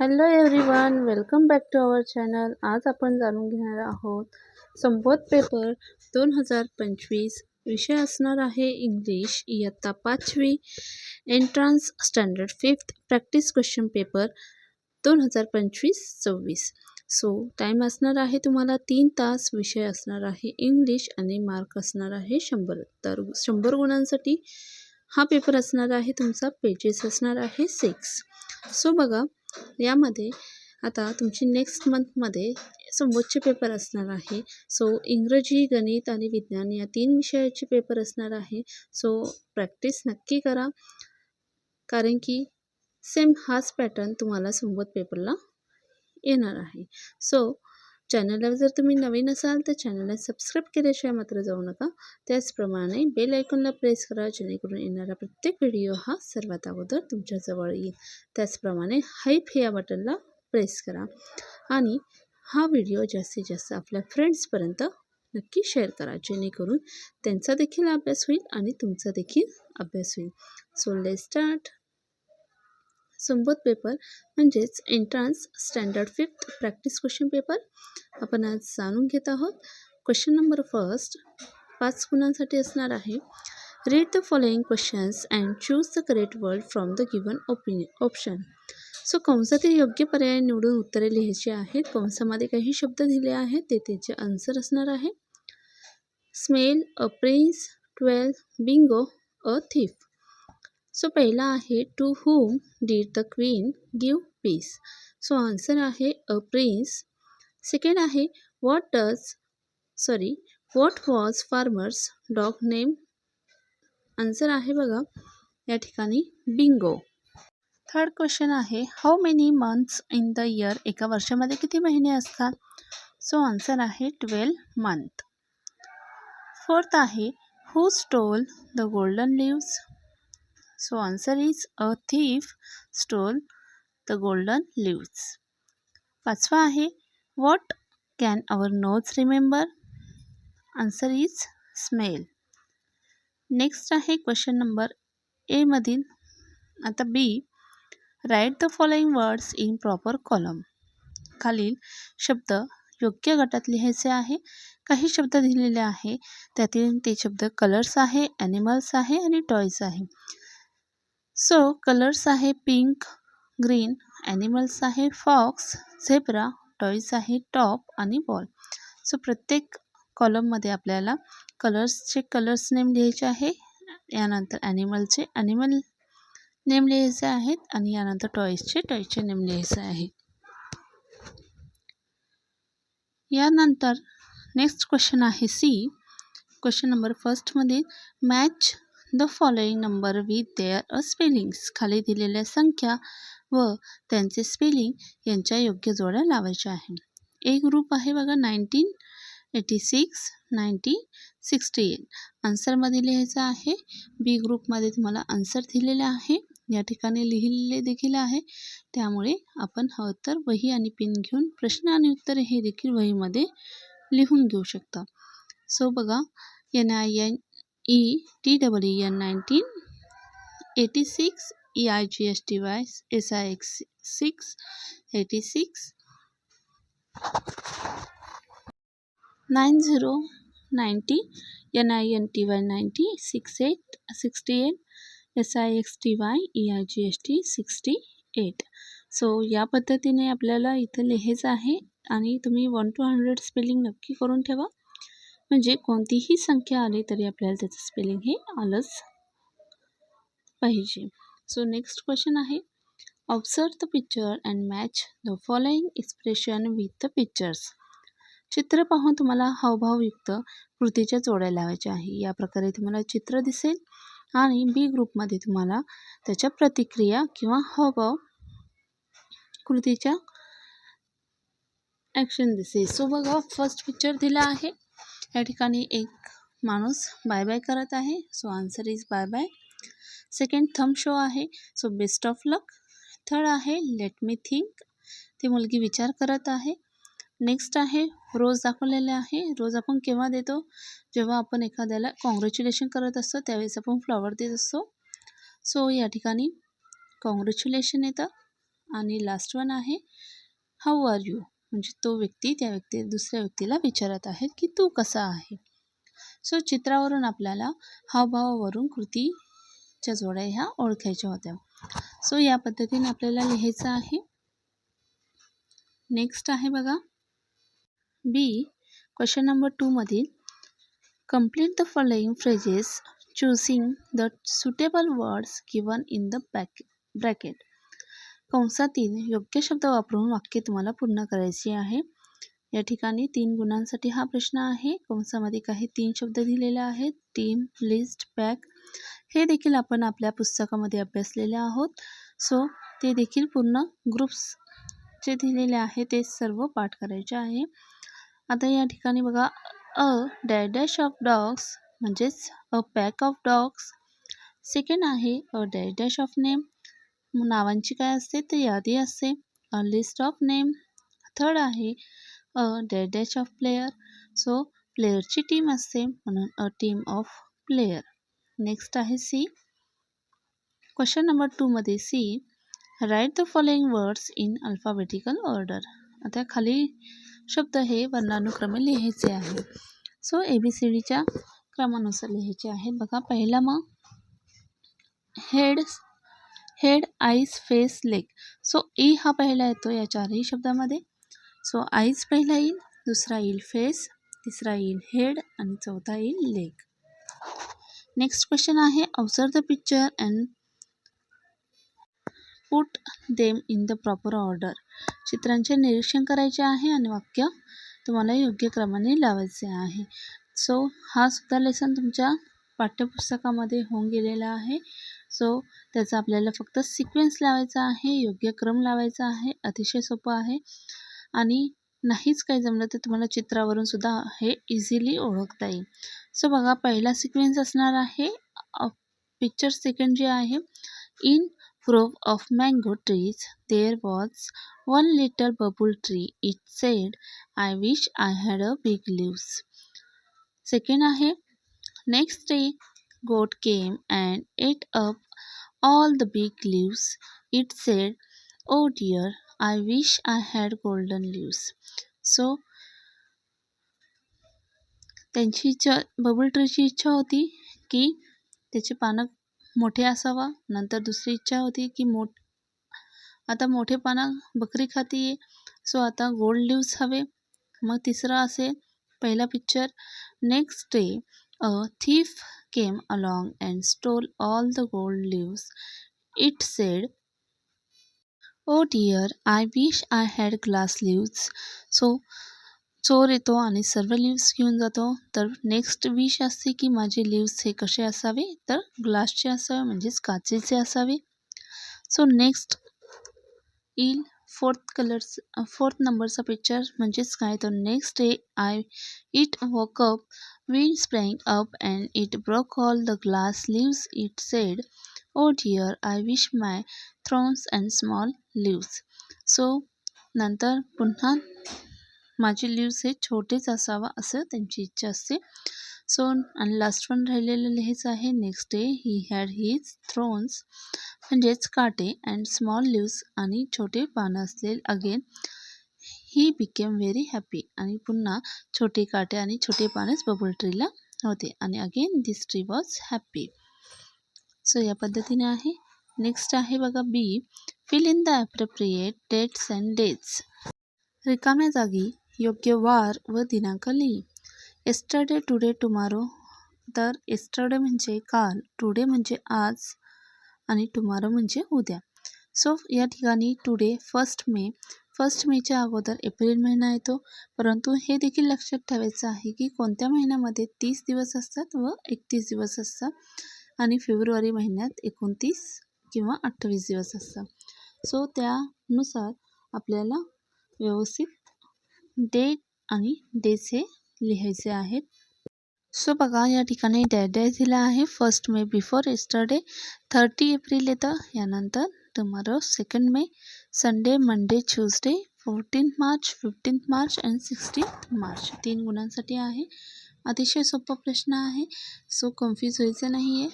Hello everyone welcome back to our channel आज आपण जाणून घेणार आहोत संबोध पेपर दोन हजार पंचवीस. विषय असणार आहे इंग्लिश इयत्ता पाचवी. Entrance standard fifth practice question paper दोन हजार पंचवीस सव्वीस. सो टाईम असणार आहे तुम्हाला तीन तास. विषय असणार आहे इंग्लिश आणि मार्क असणार आहे शंभर. तर शंभर गुणांसाठी हा पेपर असणार आहे तुमचा पेजेस असणार आहे सिक्स सो बघा यामध्ये आता तुमची नेक्स्ट मंथमध्ये संबोधचे पेपर असणार आहे. सो इंग्रजी गणित आणि विज्ञान या तीन विषयाचे पेपर असणार आहे. सो प्रॅक्टिस नक्की करा. कारण की सेम हाच पॅटर्न तुम्हाला संबोध पेपरला येणार आहे. सो चॅनलवर जर तुम्ही नवीन असाल तर चॅनलला सबस्क्राईब केल्याशिवाय मात्र जाऊ नका. त्याचप्रमाणे बेल आयकॉनला प्रेस करा जेणेकरून येणारा प्रत्येक व्हिडिओ हा सर्वात अगोदर तुमच्याजवळ येईल. त्याचप्रमाणे हाईप हे या बटनला प्रेस करा आणि हा व्हिडिओ जास्तीत जास्त आपल्या फ्रेंड्सपर्यंत नक्की शेअर करा जेणेकरून त्यांचा देखील अभ्यास होईल आणि तुमचा देखील अभ्यास होईल. सो ले स्टार्ट संबोध पेपर म्हणजेच entrance standard fifth practice question paper आपण आज जाणून घेत आहोत. क्वेश्चन नंबर फर्स्ट पाच गुणांसाठी असणार आहे. Read the following questions and choose the correct word from the given opinion option so कंसातील योग्य पर्याय निवडून उत्तरे लिहायची आहेत. कंसामध्ये काही शब्द दिले आहेत. ते त्याचे आन्सर असणार आहे. Smell a prince twelve bingo a thief so पहिला आहे to whom did the queen give peace so answer आहे अ प्रिन्स सेकंड आहे what does sorry what was farmer's dog name answer आहे बघा या ठिकाणी बिंगो थर्ड क्वेश्चन आहे how many months in the year एका वर्षामध्ये किती महिने असतात? सो आन्सर आहे ट्वेल्व मंथ फोर्थ आहे who stole the golden leaves so answer is a thief stole the golden leaves पाचवा आहे what can our nose remember answer is smell next आहे क्वेश्चन नंबर एमधील आता B write the following words in proper column खालील शब्द योग्य गटात लिहायचे आहे काही शब्द दिलेले आहे त्यातील ते शब्द कलर्स आहे ॲनिमल्स आहे आणि टॉयज आहे. सो कलर्स आहे पिंक ग्रीन ॲनिमल्स आहे फॉक्स झेब्रा टॉईज आहे टॉप आणि बॉल सो प्रत्येक कॉलममध्ये आपल्याला कलर्सचे कलर्स नेम लिहायचे आहे यानंतर ॲनिमलचे ॲनिमल नेम लिहायचे आहेत आणि यानंतर टॉईजचे टॉईजचे नेम लिहायचे आहे. यानंतर नेक्स्ट क्वेश्चन आहे C question number फर्स्टमध्ये match the following number with their uh spellings खाली दिलेल्या संख्या व त्यांचे स्पेलिंग यांच्या योग्य जोड्या लावायच्या आहे एक ग्रुप आहे बघा nineteen eighty six ninety sixty eight आन्सरमध्ये लिहायचं आहे. बी ग्रुपमध्ये तुम्हाला आन्सर दिलेले आहे. या ठिकाणी लिहिलेले देखील आहे. त्यामुळे आपण हवं तर वही आणि पिन घेऊन प्रश्न आणि उत्तरे हे देखील वहीमध्ये लिहून घेऊ शकता. सो बघा N I N E T double E N nineteen eighty six E I G S T Y S I X six eighty six nine zero ninety N I N T Y ninety six eight sixty eight S I X T Y E I G S T sixty eight so या पद्धतीने आपल्याला इथं लिहायचं आहे आणि तुम्ही one two hundred spelling नक्की करून ठेवा. म्हणजे कोणतीही संख्या आली तरी आपल्याला त्याचं स्पेलिंग हे आलंच पाहिजे. सो नेक्स्ट क्वेश्चन आहे. Observe the picture and match the following expression with the pictures चित्र पाहून तुम्हाला हावभावयुक्त कृतीच्या जोड्या लावायच्या आहे. या प्रकारे तुम्हाला चित्र दिसेल आणि बी ग्रुपमध्ये तुम्हाला त्याच्या प्रतिक्रिया किंवा हावभाव कृतीच्या ॲक्शन दिसेल. सो बघा फर्स्ट पिक्चर दिला आहे. या ठिकाणी एक माणूस बाय बाय करत आहे. So answer is bye bye second thumb show आहे. So best of luck third आहे लेट मी थिंक ती मुलगी विचार करत आहे. नेक्स्ट आहे रोज दाखवलेले आहे. रोज आपण केव्हा देतो? जेव्हा आपण एखाद्याला कॉंग्रॅच्युलेशन करत असतो त्यावेळेस आपण फ्लॉवर देत असतो. सो या ठिकाणी कॉंग्रॅच्युलेशन येतं. आणि लास्ट वन आहे हाऊ आर यू म्हणजे तो व्यक्ती त्या व्यक्ती दुसऱ्या व्यक्तीला विचारत आहे की तू कसा आहे? सो चित्रावरून आपल्याला हावभावावरून कृतीच्या जोड्या ह्या ओळखायच्या होत्या. सो या पद्धतीने आपल्याला लिहायचं आहे. नेक्स्ट आहे बघा. B question number टूमधील complete the following phrases choosing the suitable words given in the back bracket कंसातील योग्य शब्द वापरून वाक्य तुम्हाला पूर्ण करायचे आहे. या ठिकाणी तीन गुणांसाठी हा प्रश्न आहे. कंसामध्ये काही तीन शब्द दिलेले आहेत. टीम लिस्ट पॅक हे देखील आपण आपल्या पुस्तकामध्ये अभ्यासलेले आहोत. सो ते देखील पूर्ण ग्रुप्स जे दिलेले आहे ते सर्व पाठ करायचे आहे. आता या ठिकाणी बघा. अ डॅश ऑफ डॉग्स म्हणजेच a pack of dogs second आहे अ डॅश ऑफ नेम नावांची काय असते? तर यादी असते. लिस्ट ऑफ नेम थर्ड आहे a dash of player so प्लेयरची team असते. म्हणून a team of player next आहे सी क्वेश्चन नंबर टूमध्ये C write the following words in alphabetical order आता खाली शब्द हे वर्णानुक्रमे लिहायचे आहे. सो ए बी सी डीच्या क्रमानुसार लिहायचे आहेत बघा पहिला मग heads head eyes face leg. So E हा पहिला येतो या चारही शब्दामध्ये. सो आईज पहिला येईल दुसरा येईल फेस तिसरा येईल हेड आणि चौथा येईल लेग. नेक्स्ट क्वेश्चन आहे observe the picture and put them in the proper order चित्रांचे निरीक्षण करायचे आहे आणि वाक्य तुम्हाला योग्य क्रमाने लावायचे आहे. सो हा सुद्धा लेसन तुमच्या पाठ्यपुस्तकामध्ये होऊन गेलेला आहे. सो त्याचा आपल्याला फक्त सिक्वेन्स लावायचा आहे योग्य क्रम लावायचा आहे अतिशय सोपं आहे आणि नाहीच काही जमलं तर तुम्हाला चित्रावरून सुद्धा हे इझिली ओळखता येईल सो बघा पहिला सिक्वेन्स असणार आहे पिक्चर सेकंड जे आहे in grove of mango trees there was one little bubble tree. It said, I wish I had a big leaves. Second आहे next day goat came and ate up all the big leaves. It said, Oh dear, I wish I had golden leaves. So त्यांची इच्छा bubble ट्रीची इच्छा होती की त्याचे पानं मोठे असावा नंतर दुसरी इच्छा होती की मोठ आता मोठे पानं बकरी खाती सो आता गोल्ड लिव्स हवे मग तिसरा असेल पहिला picture next day a thief came along and stole all the gold leaves. It said oh dear, I wish I had glass leaves. So चोर येतो आणि सर्व लिव्स घेऊन जातो तर नेक्स्ट विश असते की माझे लिव्स हे कसे असावे तर ग्लासचे असावे म्हणजेच काचेचे असावे सो नेक्स्ट येईल फोर्थ कलर्स फोर्थ नंबरचा पिक्चर म्हणजेच काय तर next day I it walkup wind sprang up and it broke all the glass leaves. It said oh dear, I wish my thrones and small leaves. So नंतर पुन्हा माझे lives हे छोटेच असावा असं त्यांची इच्छा असते सो आणि लास्ट वन राहिलेलं लिहायचं आहे next day he had his thrones म्हणजेच काटे अँड स्मॉल लिव्स आणि छोटे पानं असलेले again he became very happy आणि पुन्हा छोटे काटे आणि छोटे पानच बबल ट्रीला होते. आणि again this tree was happy so या पद्धतीने आहे. नेक्स्ट आहे बघा B fill in the appropriate dates and dates रिकाम्या जागी योग्य वार व दिनांक लिही. एस्टरडे टुडे टुमारो तर एस्टरडे म्हणजे काल टुडे म्हणजे आज आणि टुमारो म्हणजे उद्या. सो या ठिकाणी टुडे फर्स्ट मे फर्स्ट मेच्या अगोदर एप्रिल महिना येतो. परंतु हे देखील लक्षात ठेवायचं आहे की कोणत्या महिन्यामध्ये तीस दिवस असतात व एकतीस दिवस असतात? आणि फेब्रुवारी महिन्यात एकोणतीस किंवा अठ्ठावीस दिवस असतात. सो त्यानुसार आपल्याला व्यवस्थित डेट आणि डेज हे लिहायचे आहेत. सो बघा या ठिकाणी डॅट डॅश दिला आहे. First May before yesterday thirty April येतं. यानंतर tomorrow second May. Sunday Monday Tuesday fourteen March fifteenth March and sixteenth March तीन गुणांसाठी आहे. अतिशय सोपा प्रश्न आहे. सो कन्फ्यूज व्हायचं नाही आहे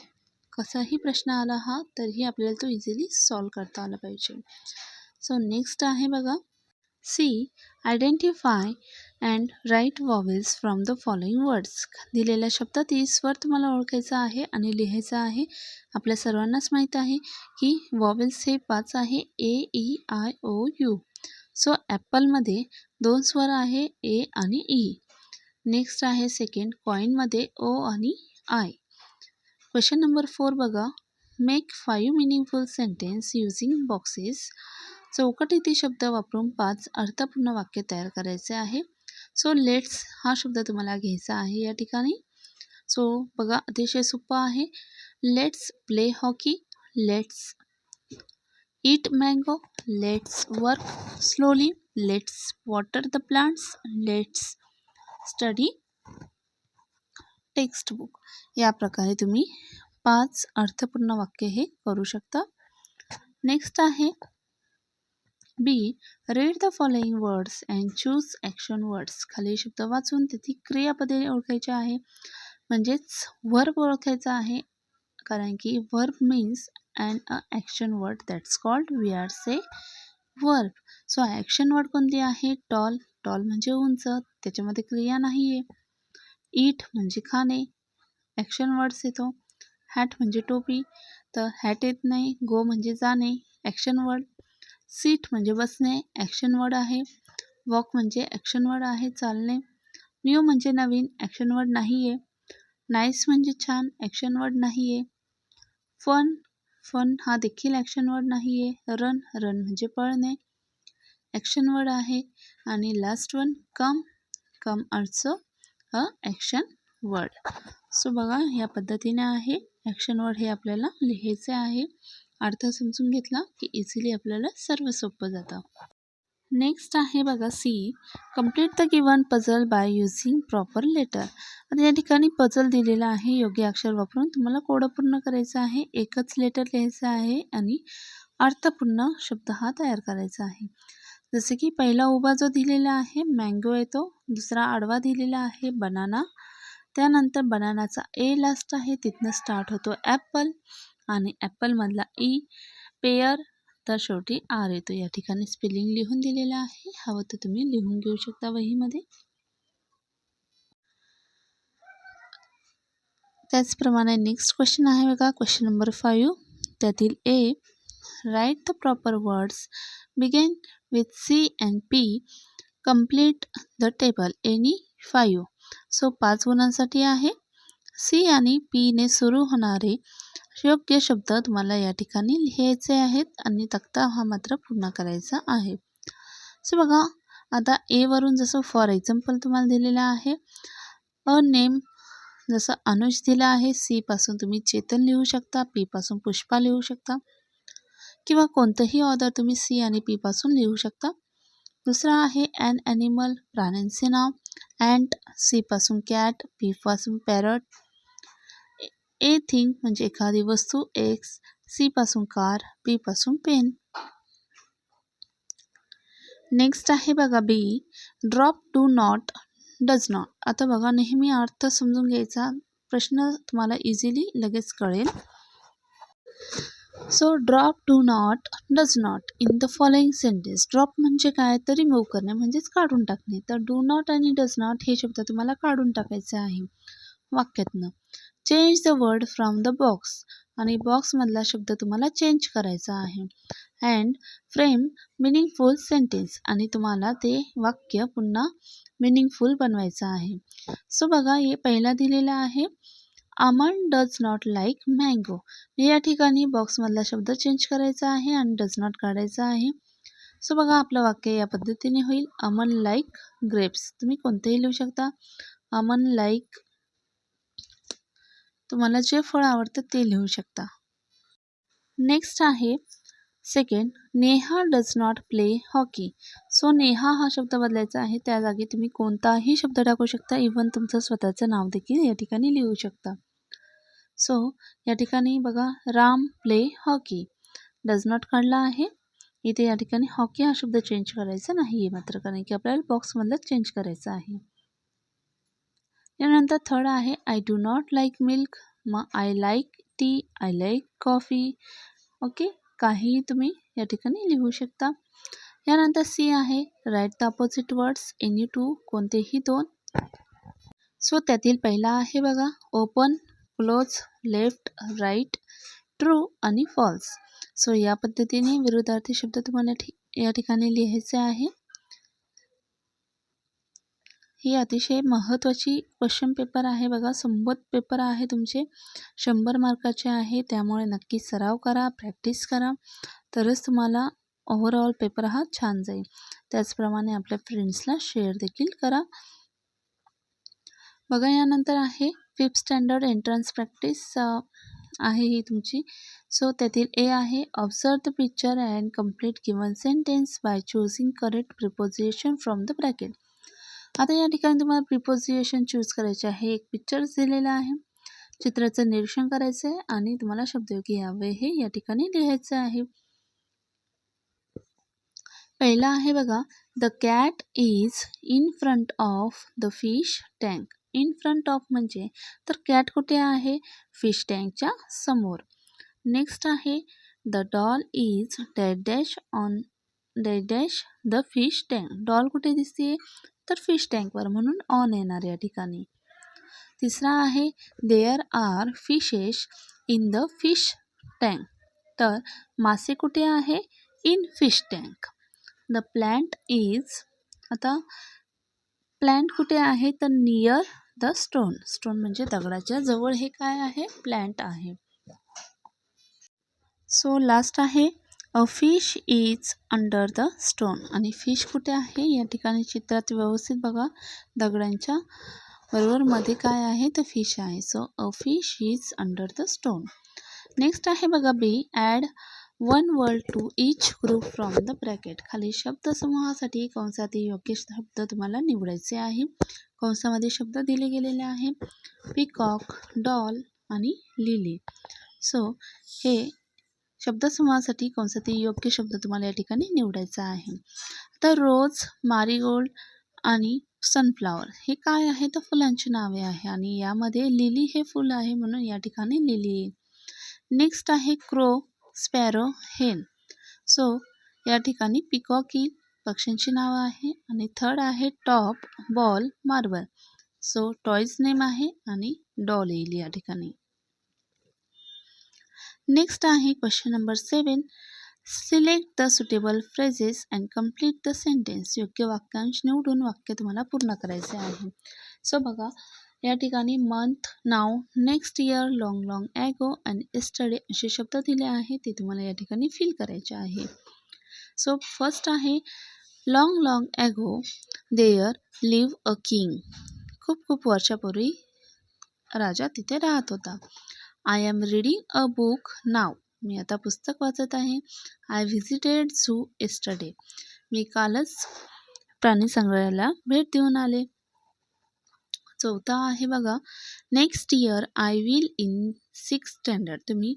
कसाही प्रश्न आला हा तरीही आपल्याला तो इझिली सॉल्व करता आला पाहिजे. सो नेक्स्ट आहे बघा. C identify and write vowels from the following words दिलेल्या शब्दातील स्वर तुम्हाला ओळखायचा आहे आणि लिहायचा आहे. आपल्या सर्वांनाच माहीत आहे की वॉवेल्स हे पाच आहे. A E I O U so ॲपलमध्ये दोन स्वर आहे ए आणि e. ई नेक्स्ट आहे सेकंड कॉईनमध्ये ओ आणि आय क्वेश्चन नंबर फोर बघा. Make five meaningful sentence using boxes चौकटीतील शब्द वापरून पाच अर्थपूर्ण वाक्य तयार करायचे आहे. सो लेट्स हा शब्द तुम्हाला घ्यायचा आहे या ठिकाणी. सो बघा अतिशय सोपं आहे. Let's play hockey let's eat mango let's work slowly let's water the plants let's study textbook या प्रकारे तुम्ही पाच अर्थपूर्ण वाक्य हे करू शकता. नेक्स्ट आहे B read the following words and choose action words खाली शब्द वाचून तिथे क्रियापदे ओळखायचे आहे. म्हणजेच वर्ब ओळखायचा आहे. कारण की verb means and a action word that's called we are say verb so action word कोणती आहे? टॉल टॉल म्हणजे उंच. त्याच्यामध्ये क्रिया नाही आहे ईट म्हणजे खाणे. ॲक्शन वर्ड्स येतो. हॅट म्हणजे टोपी. तर हॅट येत नाही. गो म्हणजे जाणे. ॲक्शन वर्ड सीट म्हणजे बसणे ॲक्शन वर्ड आहे. वॉक म्हणजे ॲक्शन वर्ड आहे चालणे. न्यू म्हणजे नवीन ॲक्शन वर्ड नाही आहे नाईस म्हणजे छान ॲक्शन वर्ड नाही आहे फन फन हा देखील ॲक्शन वर्ड नाही आहे रन रन म्हणजे पळणे. ॲक्शन वर्ड आहे. आणि last one come come also a action word so बघा ह्या पद्धतीने आहे. ॲक्शन वर्ड हे आपल्याला लिहायचे आहे. अर्थ समजून घेतला की इझिली आपल्याला सर्व सोपं जातं. नेक्स्ट आहे बघा C complete the given puzzle by using proper letter आता या ठिकाणी पझल दिलेला आहे योग्य अक्षर वापरून तुम्हाला कोड पूर्ण करायचं आहे एकच लेटर लिहायचं आहे आणि अर्थपूर्ण शब्द हा तयार करायचा आहे. जसे की पहिला उभा जो दिलेला आहे मँगो येतो. दुसरा आडवा दिलेला आहे बनाना त्यानंतर बनानाचा ए लास्ट आहे तिथनं स्टार्ट होतो ॲपल आणि ॲपलमधला ई पेयर तर शेवटी आर येतो. या ठिकाणी स्पेलिंग लिहून दिलेलं आहे. हवं तर तुम्ही लिहून घेऊ शकता वहीमध्ये. त्याचप्रमाणे नेक्स्ट क्वेश्चन आहे बघा. क्वेश्चन नंबर फाईव्ह त्यातील A write the proper words begin with C and P complete the table any five so पाच गुणांसाठी आहे. सी आणि पीने सुरू होणारे योग्य शब्द तुम्हाला या ठिकाणी लिहायचे आहेत आणि तक्ता हा मात्र पूर्ण करायचा आहे. सो बघा आता एवरून जसं फॉर एक्झाम्पल तुम्हाला दिलेलं आहे अ नेम जसं अनुज दिलं आहे सीपासून तुम्ही चेतन लिहू शकता पीपासून पुष्पा लिहू शकता किंवा कोणतंही ऑर्डर तुम्ही सी आणि पीपासून लिहू शकता. दुसरा आहे ॲन ॲनिमल प्राण्यांचे नाव अँट सीपासून कॅट पीपासून पॅरट ए थिंग म्हणजे एखादी वस्तू एक्स सीपासून कार पीपासून पेन नेक्स्ट आहे बघा B drop do not does not आता बघा नेहमी अर्थ समजून घ्यायचा प्रश्न तुम्हाला इझिली लगेच कळेल. So drop do not does not in the following sentence drop म्हणजे काय? तर रिमूव्ह करणे म्हणजेच काढून टाकणे. तर डू नॉट आणि डज नॉट हे शब्द तुम्हाला काढून टाकायचे आहे. वाक्यातनं. Change the word from the box आणि बॉक्समधला शब्द तुम्हाला चेंज करायचा आहे. अँड फ्रेम मिनिंगफुल सेंटेन्स आणि तुम्हाला ते वाक्य पुन्हा मिनिंगफुल बनवायचं आहे. सो बघा हे पहिला दिलेला आहे. Aman does not like mango या ठिकाणी बॉक्समधला शब्द चेंज करायचा आहे आणि डज नॉट काढायचा आहे. सो बघा आपलं वाक्य या पद्धतीने होईल. अमन लाईक ग्रेप्स तुम्ही कोणतेही लिहू शकता. अमन लाईक तुम्हाला जे फळ आवडतं ते लिहू शकता. नेक्स्ट आहे second Neha does not play hockey so Neha हा शब्द बदलायचा आहे. त्या जागी तुम्ही कोणताही शब्द टाकू शकता. इवन तुमचं स्वतःचं नाव देखील या ठिकाणी लिहू शकता. सो या ठिकाणी बघा Ram play hockey does not काढला आहे. इथे या ठिकाणी हॉकी हा शब्द चेंज करायचा नाही. आहे मात्र कारण की आपल्याला बॉक्समधलं चेंज करायचं आहे. यानंतर थर्ड आहे I do not like milk मग I like tea I like coffee okay काहीही तुम्ही या ठिकाणी लिहू शकता. यानंतर सी आहे write the opposite words any two कोणतेही दोन. सो त्यातील पहिला आहे बघा open close left right true आणि फॉल्स सो या पद्धतीने विरुद्धार्थी शब्द तुम्हाला या ठिकाणी लिहायचे आहे. ही अतिशय महत्त्वाची क्वेश्चन पेपर आहे बघा. संबोध पेपर आहे तुमचे. शंभर मार्काचे आहे. त्यामुळे नक्की सराव करा प्रॅक्टिस करा. तरच तुम्हाला ओव्हरऑल पेपर हा छान जाईल. त्याचप्रमाणे आपल्या फ्रेंड्सला शेअर देखील करा. बघा यानंतर आहे फिफ्थ स्टँडर्ड एंट्रन्स प्रॅक्टिस आहे ही तुमची. सो त्यातील ए आहे observe the picture and complete given sentence by choosing correct preposition from the bracket आता या ठिकाणी तुम्हाला प्रिपोजिएशन चूज करायचे आहे. एक पिक्चर दिलेला आहे. चित्राचं निरीक्षण करायचं आहे आणि तुम्हाला शब्दयोगी यावे हे या ठिकाणी लिहायचं आहे. पहिला आहे बघा the cat is in front of the fish tank in front of म्हणजे तर कॅट कुठे आहे? फिश टँकच्या समोर. नेक्स्ट आहे the doll is dash dash on dash the fish tank doll कुठे दिसते तर फिश टँकवर म्हणून ऑन येणार या ठिकाणी. तिसरा आहे there are fishes in the fish tank तर मासे कुठे आहे? In fish tank the plant is आता प्लॅन्ट कुठे आहे? तर नियर द स्टोन स्टोन म्हणजे दगडाच्या जवळ हे काय आहे? प्लॅन्ट आहे. सो लास्ट आहे a fish is under the stone आणि फिश कुठे आहे? या ठिकाणी चित्रात व्यवस्थित बघा. दगडांच्या बरोबर मध्ये काय आहे? तर फिश आहे. So a fish is under the stone next आहे बघा B add one word to each group from the bracket खाली शब्दसमूहासाठी कंसातील योग्य शब्द तुम्हाला निवडायचे आहे. कंसामध्ये शब्द दिले गेलेले आहे. पिकॉक डॉल आणि लिली सो हे शब्दसमूहासाठी कंसातील योग्य शब्द तुम्हाला या ठिकाणी निवडायचा आहे. आता रोज मारीगोल्ड आणि सनफ्लावर हे काय आहे? तर फुलांची नावे आहे आणि यामध्ये लिली हे फुल आहे म्हणून या ठिकाणी लिली नेक्स्ट आहे क्रो स्पॅरो हेन. सो या ठिकाणी पिकॉक ही पक्ष्यांची नावं आहे आणि थर्ड आहे top ball marble. So toys name आहे आणि डॉल येईल या ठिकाणी. नेक्स्ट आहे question number seven select the suitable phrases and complete the sentence योग्य वाक्यांश निवडून वाक्य तुम्हाला पूर्ण करायचे आहे. सो बघा या ठिकाणी month now next year long long ago and yesterday असे शब्द दिले आहेत. ते तुम्हाला या ठिकाणी फील करायचे आहे. सो फर्स्ट आहे long long ago there live a king खूप खूप वर्षापूर्वी राजा तिथे राहत होता. I am reading a book नाव मी आता पुस्तक वाचत आहे. आय व्हिजिटेड झू एस्टरडे मी कालच प्राणी संग्रहालयाला भेट देऊन आले. चौथा आहे बघा. Next year I will in six standard तुम्ही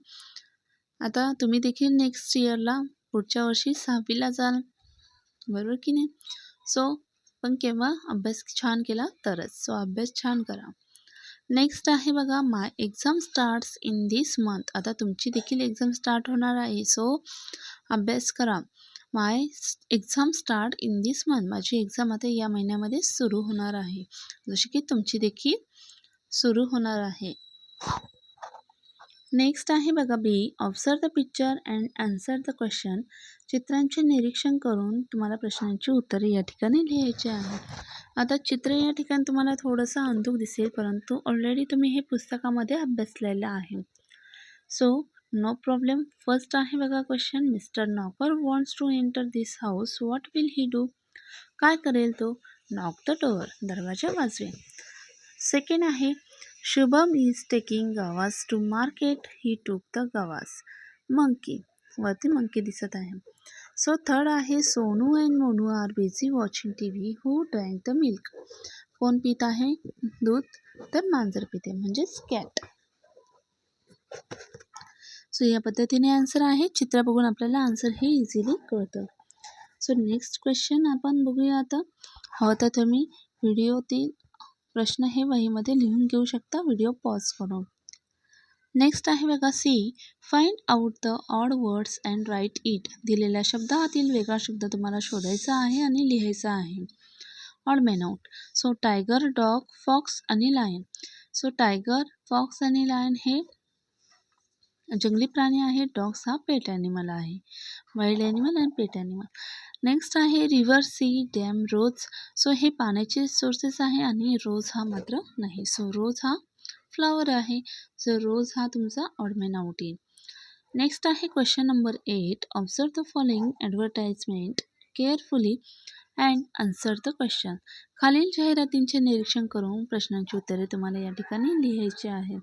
आता तुम्ही देखील नेक्स्ट इयरला पुढच्या वर्षी सहावीला जाल. बरोबर की नाही? सो पण केव्हा अभ्यास छान केला तरच. सो अभ्यास छान करा. नेक्स्ट आहे बघा my exam starts in this month आता तुमची देखील एक्झाम स्टार्ट होणार आहे. सो अभ्यास करा. My exam start in this month माझी एक्झाम आता या महिन्यामध्ये सुरू होणार आहे. जशी की तुमची देखील सुरू होणार आहे. नेक्स्ट आहे बघा B observe the picture and answer the question चित्रांचे निरीक्षण करून तुम्हाला प्रश्नांची उत्तरे या ठिकाणी लिहायची आहे. आता चित्र या ठिकाणी तुम्हाला थोडंसं अंधुक दिसेल परंतु ऑलरेडी तुम्ही हे पुस्तकामध्ये अभ्यासलेलं आहे. सो नो प्रॉब्लेम फर्स्ट आहे बघा question mister Knocker wants to enter this house what will he do काय करेल तो? नॉक द डोअर दरवाजा वाजवेल. सेकंड आहे Shubham is taking guavas to market he took the guavas monkey वरती monkey दिसत आहे. सो थर्ड आहे Sonu and Monu are busy watching TV who drank the milk कोण पित आहे? दूध. तर मांजर पिते म्हणजेच कॅट सो या पद्धतीने आन्सर आहे. चित्र बघून आपल्याला आन्सर हे इझिली कळतं. सो नेक्स्ट क्वेश्चन आपण बघूया आता. हवं तर तुम्ही व्हिडिओतील प्रश्न हे वहीमध्ये लिहून घेऊ शकता. व्हिडिओ पॉज करून. नेक्स्ट आहे बघा C. Find out the odd words and write it. दिलेल्या शब्दातील वेगळा शब्द तुम्हाला शोधायचा आहे आणि लिहायचा आहे. Odd man out. So tiger dog fox आणि लायन. सो टायगर फॉक्स आणि लायन हे जंगली प्राणी आहे डॉग्स हा पेट ॲनिमल आहे. Wild animal and pet animal next आहे river sea dam rose so हे पाण्याचे सोर्सेस आहे आणि रोज हा मात्र नाही. सो रोज हा फ्लॉवर आहे. सो रोज हा तुमचा ऑडमेन आउट येईल नेक्स्ट आहे question number eight observe the following advertisement carefully and answer the question खालील जाहिरातींचे निरीक्षण करून प्रश्नांची उत्तरे तुम्हाला या ठिकाणी लिहायची आहे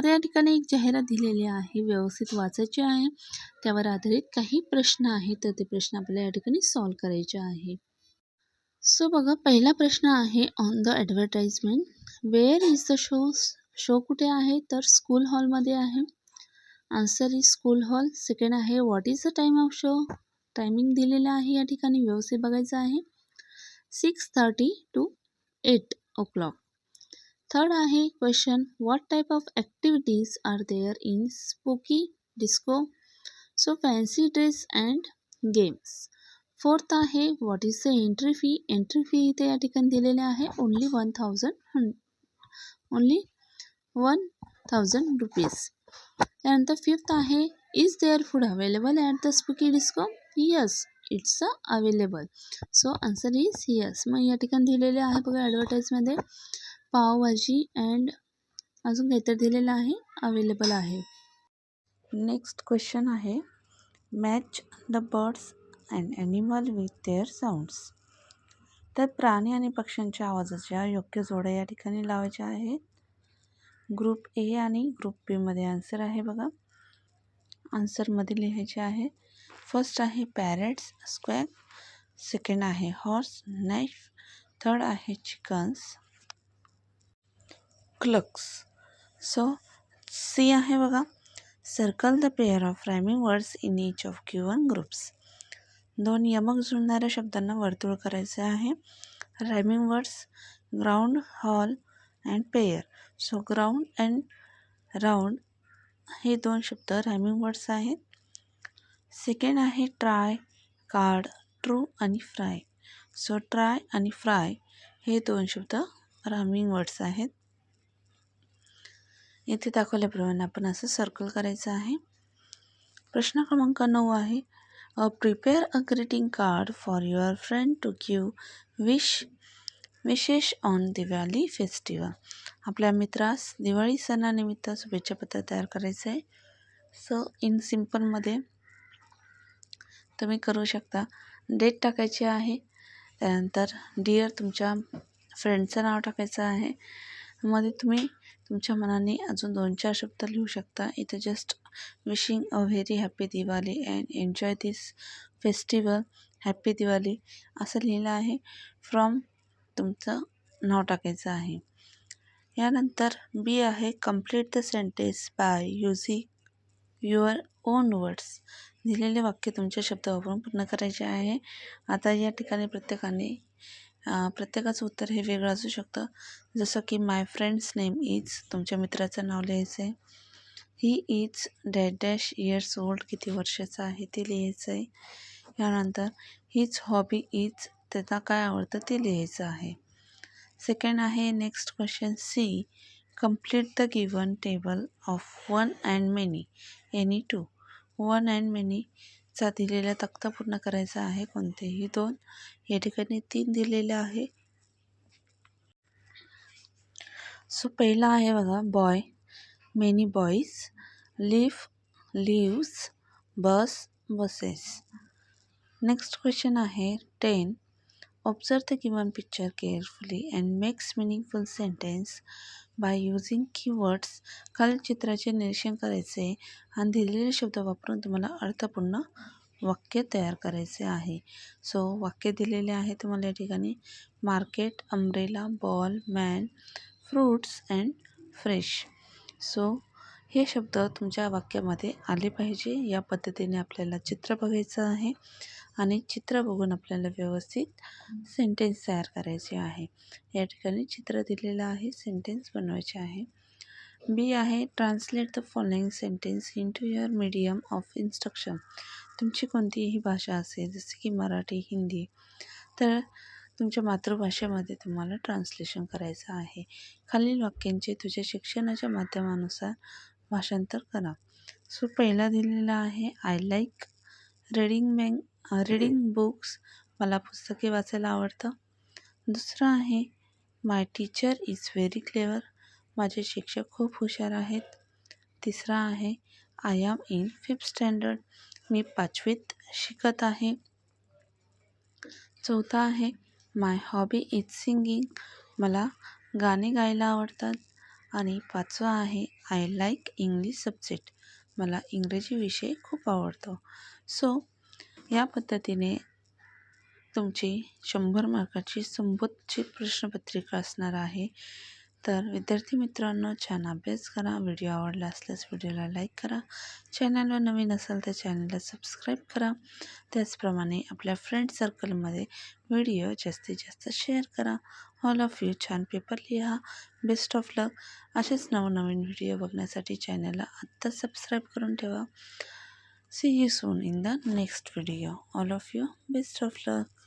आता या ठिकाणी एक जाहिरात दिलेली आहे व्यवस्थित वाचायची आहे. त्यावर आधारित काही प्रश्न आहेत तर ते प्रश्न आपल्याला या ठिकाणी सॉल्व करायचे आहे. सो बघा पहिला प्रश्न आहे on the advertisement where is the show show कुठे आहे? तर स्कूल हॉलमध्ये आहे. Answer is school hall second आहे what is the time of show timing दिलेलं आहे या ठिकाणी व्यवस्थित बघायचं आहे. Six thirty to eight o'clock third आहे question what type of activities are there in spooky disco so fancy dress and games fourth आहे what is the entry fee entry fee इथे या ठिकाणी दिलेली आहे only one thousand hundred only one thousand rupees त्यानंतर fifth आहे is there food available at the spooky disco yes it's a available so answer is yes मग या ठिकाणी दिलेले आहे बघा ॲडव्हर्टाईजमध्ये पावभाजी अँड अजून काहीतरी दिलेलं आहे अवेलेबल आहे. नेक्स्ट क्वेश्चन आहे match the birds and animal with their sounds तर प्राणी आणि पक्ष्यांच्या आवाजाच्या योग्य जोड्या या ठिकाणी लावायच्या आहेत. ग्रुप ए आणि ग्रुप बीमध्ये आन्सर आहे बघा. आन्सरमध्ये लिहायचे आहे फर्स्ट आहे पॅरेट्स स्क्वॅक सेकंड आहे हॉर्स नाईफ थर्ड आहे चिकन्स क्लक्स. सो सी आहे बघा. Circle the pair of rhyming words in each of given groups दोन यमक जुळणाऱ्या शब्दांना वर्तुळ करायचे आहे. Rhyming words ground hall and pair so ground and round हे दोन शब्द रायमिंग वर्ड्स आहेत. सेकंड आहे ट्राय कार्ड ट्रू आणि फ्राय सो ट्राय आणि फ्राय हे दोन शब्द रायमिंग वर्ड्स आहेत. इथे दाखवल्याप्रमाणे आपण असं सर्कल करायचं आहे. प्रश्न क्रमांक नऊ आहे. Prepare a greeting card for your friend to give wish wishes on Diwali festival आपल्या मित्रास दिवाळी सणानिमित्त शुभेच्छा पत्र तयार करायचं आहे. सो इन सिम्पलमध्ये तुम्ही करू शकता. डेट टाकायची आहे. त्यानंतर डिअर तुमच्या फ्रेंडचं नाव टाकायचं आहे. मध्ये तुम्ही तुमच्या मनाने अजून दोन चार शब्द लिहू शकता. इथे just wishing a very happy Diwali and enjoy this festival happy Diwali असं लिहिलं आहे. फ्रॉम तुमचं नाव टाकायचं आहे. यानंतर बी आहे complete the sentence by using your own words दिलेले वाक्य तुमच्या शब्द वापरून पूर्ण करायचे आहे. आता या ठिकाणी प्रत्येकाने प्रत्येकाचं उत्तर हे वेगळं असू शकतं. जसं की माय फ्रेंड्स नेम इज तुमच्या मित्राचं नाव लिहायचं आहे he is dash dash years old किती वर्षाचं आहे ते लिहायचं आहे यानंतर हीच हॉबी इज त्यांना काय आवडतं ते लिहायचं आहे. सेकंड आहे next question C complete the given table of one and many any two one and many चा दिलेला तक्ता पूर्ण करायचा आहे कोणतेही दोन. या ठिकाणी तीन दिलेले आहे. सो पहिला आहे बघा boy many boys leaf leaves bus buses next question आहे ten observe the given picture carefully and makes meaningful sentence by using keywords खालील चित्राचे निरीक्षण करायचे आणि दिलेले शब्द वापरून तुम्हाला अर्थपूर्ण वाक्य तयार करायचे आहे. सो वाक्य दिलेले आहे तुम्हाला या ठिकाणी. Market umbrella ball man fruits and fresh so हे शब्द तुमच्या वाक्यामध्ये आले पाहिजे. या पद्धतीने आपल्याला चित्र बघायचं आहे. आणि चित्र बघून आपल्याला व्यवस्थित सेंटेन्स तयार करायचे आहे. या ठिकाणी चित्र दिलेलं आहे सेंटेन्स बनवायचे आहे. बी आहे translate the following sentence into your medium of instruction तुमची कोणतीही भाषा असेल जसे की मराठी हिंदी तर तुमच्या मातृभाषेमध्ये तुम्हाला ट्रान्सलेशन करायचं आहे. खालील वाक्यांचे तुझ्या शिक्षणाच्या माध्यमानुसार भाषांतर करा. सो पहिला दिलेला आहे आय लाईक रीडिंग मँग रीडिंग बुक्स मला पुस्तके वाचायला आवडतं. दुसरं आहे my teacher is very clever माझे शिक्षक खूप हुशार आहेत. तिसरा आहे I am in fifth standard मी पाचवीत शिकत आहे. चौथा आहे माय हॉबी इज सिंगिंग मला गाणे गायला आवडतात. आणि पाचवा आहे आय लाईक इंग्लिश सब्जेक्ट मला इंग्रजी विषय खूप आवडतो. सो या पद्धतीने तुमची शंभर मार्काची संबोधची प्रश्नपत्रिका असणार आहे. तर विद्यार्थी मित्रांनो छान अभ्यास करा. व्हिडिओ आवडला असल्यास व्हिडिओला लाईक करा. चॅनलवर नवीन असाल तर चॅनलला सबस्क्राईब करा. त्याचप्रमाणे आपल्या फ्रेंड सर्कलमध्ये व्हिडिओ जास्तीत जास्त शेअर करा. ऑल ऑफ यू छान पेपर लिहा. Best of luck. असेच नवनवीन व्हिडिओ बघण्यासाठी चॅनलला आत्ता सबस्क्राईब करून ठेवा. See you soon in the next video all of you best of luck